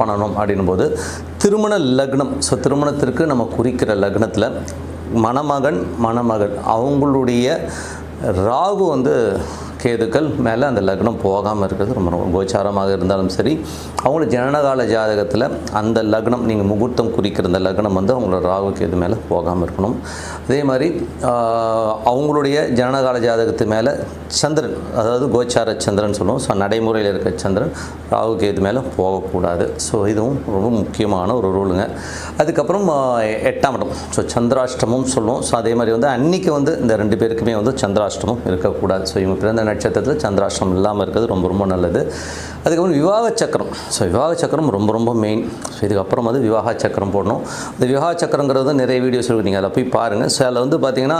பண்ணணும் அப்படின்னும் போது திருமண லக்னம். ஸோ திருமணத்திற்கு நம்ம குறிக்கிற லக்னத்தில் மணமகன் மணமகள். அவங்களுடைய ராகு வந்து கேதுக்கள் மேலே அந்த லக்னம் போகாமல் இருக்கிறது ரொம்ப ரொம்ப கோச்சாரமாக இருந்தாலும் சரி அவங்களோட ஜனனகால ஜாதகத்தில் அந்த லக்னம் நீங்கள் முகூர்த்தம் குறிக்கிற அந்த லக்னம் வந்து அவங்களோட ராகு கேது மேலே போகாமல் இருக்கணும். அதே மாதிரி அவங்களுடைய ஜனனகால ஜாதகத்து மேலே சந்திரன் அதாவது கோச்சார சந்திரன் சொல்லுவோம். ஸோ நடைமுறையில் இருக்க சந்திரன் ராகு கேது மேலே போகக்கூடாது. ஸோ இதுவும் ரொம்ப முக்கியமான ஒரு ரூலுங்க. அதுக்கப்புறம் எட்டாம் இடம். ஸோ சந்திராஷ்டமும் சொல்லுவோம். ஸோ அதே மாதிரி வந்து அன்னைக்கு வந்து இந்த ரெண்டு பேருக்குமே வந்து சந்திராஷ்டமம் இருக்கக்கூடாது. ஸோ இவங்க பிறந்த நட்சத்திரத்தில் சந்திராஷ்டிரம் இல்லாமல் இருக்கிறது ரொம்ப ரொம்ப நல்லது. அதுக்கப்புறம் விவாக சக்கரம். ஸோ விவாக சக்கரம் ரொம்ப ரொம்ப மெயின் ஸோ இதுக்கப்புறம் வந்து விவாக சக்கரம் போடணும். இந்த விவாக சக்கரங்கிறது நிறைய வீடியோஸ் இருக்கு. நீங்கள் அதை போய் பாருங்கள் ஸோ அதில் வந்து பார்த்தீங்கன்னா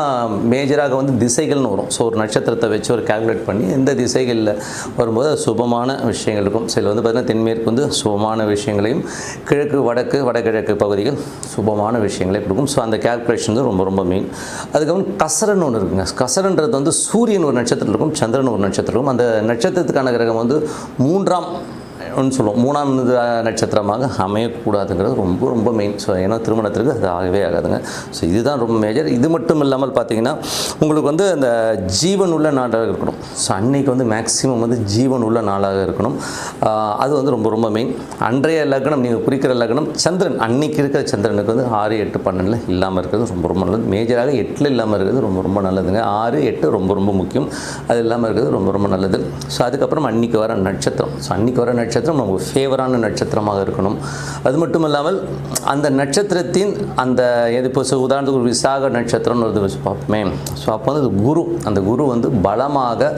மேஜராக வந்து திசைகள்னு வரும். ஸோ ஒரு நட்சத்திரத்தை வச்சு ஒரு கால்குலேட் பண்ணி எந்த திசைகளில் வரும்போது சுபமான விஷயங்கள் இருக்கும். சில வந்து பார்த்திங்கன்னா தென்மேற்கு வந்து சுபமான விஷயங்களையும் கிழக்கு வடக்கு வடகிழக்கு பகுதிகள் சுபமான விஷயங்களே கொடுக்கும். ஸோ அந்த கேல்குலேஷன் வந்து ரொம்ப ரொம்ப மெயின் அதுக்கப்புறம் கசரன் ஒன்று இருக்குங்க. கசரன்றது வந்து சூரியன் ஒரு நட்சத்திரம் இருக்கும். சந்திரன் ஒரு நட்சத்திரம். அந்த நட்சத்திரத்துக்கான கிரகம் வந்து மூன்றாம் ஒன்று சொல்லுவோம். மூணாம் நட்சத்திரமாக அமையக்கூடாதுங்கிறது ரொம்ப ரொம்ப மெயின் ஸோ ஏன்னா திருமணத்திற்கு அது ஆகவே ஆகாதுங்க. ஸோ இதுதான் ரொம்ப மேஜர் இது மட்டும் இல்லாமல் பார்த்தீங்கன்னா உங்களுக்கு வந்து அந்த ஜீவன் உள்ள நாடாக இருக்கணும். ஸோ அன்னைக்கு வந்து மேக்ஸிமம் வந்து ஜீவன் உள்ள நாளாக இருக்கணும். அது வந்து ரொம்ப ரொம்ப மெயின் அன்றைய லக்னம் நீங்கள் குறிக்கிற லக்னம் சந்திரன். அன்னைக்கு இருக்கிற சந்திரனுக்கு வந்து ஆறு எட்டு பன்னெண்டில் இல்லாமல் இருக்கிறது ரொம்ப ரொம்ப நல்லது. மேஜராக எட்டில் இல்லாமல் இருக்கிறது ரொம்ப ரொம்ப நல்லதுங்க. ஆறு எட்டு ரொம்ப ரொம்ப முக்கியம். அது இல்லாமல் இருக்கிறது ரொம்ப ரொம்ப நல்லது. ஸோ அதுக்கப்புறம் அன்னைக்கு வர நட்சத்திரம். ஸோ அன்னைக்கு வர நட்சத்திரம் நட்சத்திரம் நமக்கு ஃபேவரான நட்சத்திரமாக இருக்கணும். அது மட்டும் இல்லாமல் அந்த நட்சத்திரத்தின் அந்த எது இப்போ உதாரணத்துக்கு ஒரு விசாக நட்சத்திரம்னு ஒரு வச்சு பார்ப்போமே. ஸோ அப்போ வந்து குரு. அந்த குரு வந்து பலமாக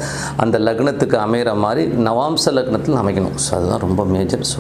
அந்த லக்னத்துக்கு அமைகிற மாதிரி நவாம்ச லக்னத்தில் அமைக்கணும். ஸோ அதுதான் ரொம்ப மேஜர் ஸோ